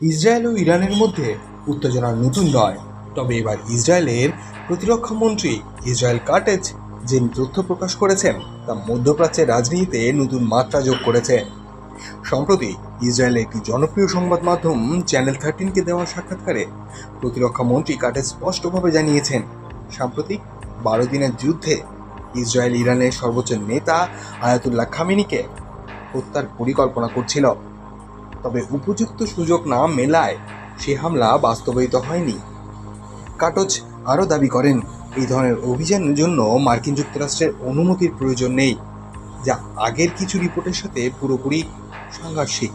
Israel ও ইরানের মধ্যে উত্তেজনা নতুন নয় তবে এবার ইসরায়েলের প্রতিরক্ষা মন্ত্রী ইসরায়েল কাটেজ যে তথ্য প্রকাশ করেছেন, তা মধ্যপ্রাচ্যের রাজনীতিতে নতুন মাত্রা যোগ করেছে। সম্প্রতি ইসরায়েলের একটি জনপ্রিয় সংবাদ মাধ্যম চ্যানেল থার্টিনকে দেওয়া সাক্ষাৎকারে প্রতিরক্ষা মন্ত্রী কাটেজ স্পষ্টভাবে জানিয়েছেন, সাম্প্রতিক বারো দিনের যুদ্ধে ইসরায়েল ইরানের সর্বোচ্চ নেতা আয়াতুল্লাহ খামিনিকে হত্যার পরিকল্পনা করছিল। তবে উপযুক্ত সুযোগ না মেলায় সে হামলা বাস্তবায়িত হয়নি। কাটজ আরও দাবি করেন, এই ধরনের অভিযানের জন্য মার্কিন যুক্তরাষ্ট্রের অনুমতির প্রয়োজন নেই, যা আগের কিছু রিপোর্টের সাথে পুরোপুরি সাংঘর্ষিক।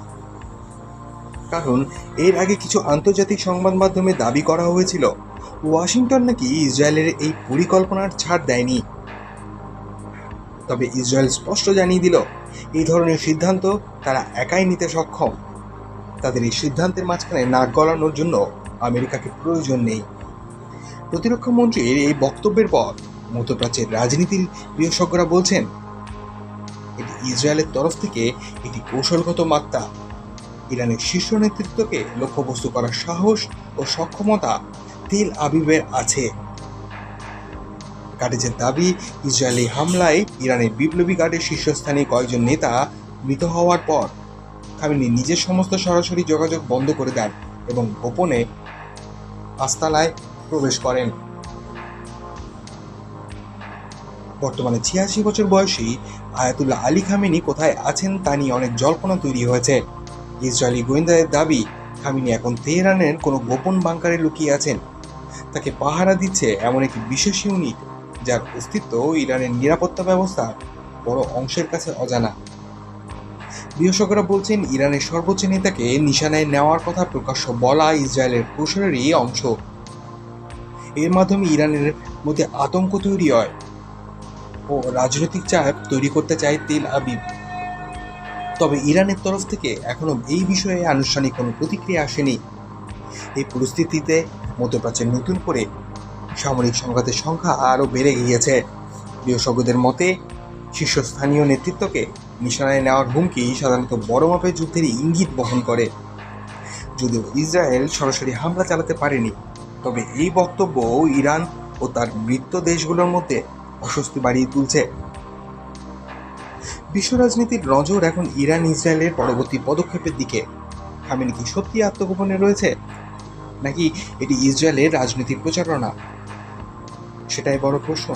কারণ, এর আগে কিছু আন্তর্জাতিক সংবাদ মাধ্যমে দাবি করা হয়েছিল, ওয়াশিংটন নাকি ইসরায়েলের এই পরিকল্পনার ছাড় দেয়নি। তবে ইসরায়েল স্পষ্ট জানিয়ে দিল, এই ধরনের সিদ্ধান্ত তারা একাই নিতে সক্ষম। তাদের এই সিদ্ধান্তের মাঝখানে নাক গলানোর জন্য আমেরিকাকে প্রয়োজন নেই। প্রতিরক্ষা মন্ত্রীর এই বক্তব্যের পর মধ্যপ্রাচ্যের রাজনীতির বিশেষজ্ঞরা বলছেন, এটি ইসরায়েলের তরফ থেকে একটি কৌশলগত মাত্রা। ইরানের শীর্ষ নেতৃত্বকে লক্ষ্যবস্তু করার সাহস ও সক্ষমতা তেল আবিবের আছে। কাটেজের দাবি, ইসরায়েলি হামলায় ইরানের বিপ্লবী গার্ডের শীর্ষস্থানীয় কয়েকজন নেতা মৃত হওয়ার পর খামিনি নিজের সমস্ত সরাসরি যোগাযোগ বন্ধ করে দেন এবং গোপনে আস্তালায় প্রবেশ করেন। বর্তমানে ছিয়াশি বছর বয়সী আয়াতুল্লাহ আলী খামিনি কোথায় আছেন তা নিয়ে অনেক জল্পনা তৈরি হয়েছে। ইসরায়েলি গোয়েন্দাদের দাবি, খামিনি এখন তেহরানের কোনো গোপন বাংকারে লুকিয়ে আছেন। তাকে পাহারা দিচ্ছে এমন একটি বিশেষ ইউনিট, যার অস্তিত্ব ইরানের নিরাপত্তা ব্যবস্থা বড় অংশের কাছে অজানা। বিশেষজ্ঞরা বলছেন, ইরানের সর্বোচ্চ নেতাকে নিশানায় নেওয়ার কথা প্রকাশ্য বলা ইসরায়েলের কৌশলেরই অংশ। এর মাধ্যমে ইরানের মধ্যে আতঙ্ক তৈরি হয় ও রাজনৈতিক চাপ তৈরি করতে চায় তেল আবিব। তবে ইরানের তরফ থেকে এখনও এই বিষয়ে আনুষ্ঠানিক কোনো প্রতিক্রিয়া আসেনি। এই পরিস্থিতিতে মধ্যপ্রাচ্যের নতুন করে সামরিক সংঘাতের সংখ্যা আরও বেড়ে গিয়েছে। বিশেষজ্ঞদের মতে শীর্ষস্থানীয় নেতৃত্বকে নিশানায় নেওয়ার হুমকি সাধারণত বড় মাপের যুদ্ধের ইঙ্গিত বহন করে। যদিও ইসরায়েল সরাসরি হামলা চালাতে পারেনি, তবে এই বক্তব্য ইরান ও তার মৃত দেশগুলোর মধ্যে অস্বস্তি বাড়িয়ে তুলছে। বিশ্ব রাজনীতির নজর এখন ইরান ইসরায়েলের পরবর্তী পদক্ষেপের দিকে। খামেনি কি সত্যি আত্মগোপনে রয়েছে, নাকি এটি ইসরায়েলের রাজনীতির প্রচারণা? সেটাই বড় প্রশ্ন।